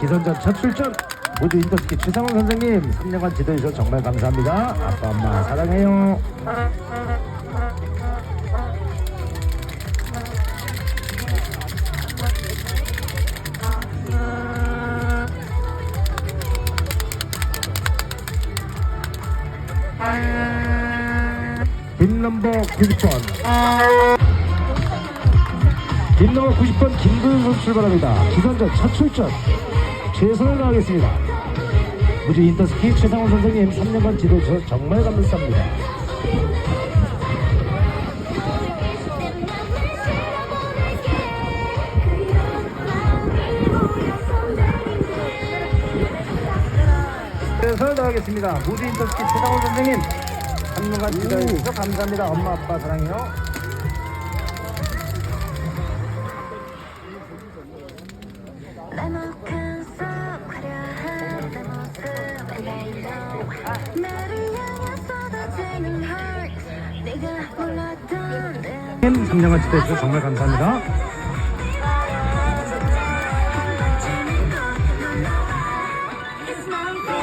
기선전 첫 출전 모두 인터스키 최상훈 선생님 3년간 지도해 주셔서 정말 감사합니다. 아빠 엄마 사랑해요. 빈 넘버 90번 빈 넘버 90번 김도현 선수 출발합니다. 기선전 첫 출전 최선을 다하겠습니다. 무주 인터스키 최상훈 선생님 3년간 지도해 주셔서 정말 감사합니다. 최선을 다하겠습니다. 무주 인터스키 최상훈 선생님 3년간 지도해 주셔서 감사합니다. 엄마 아빠 사랑해요. 삼장을 지도해주셔서 정말 감사합니다. 네.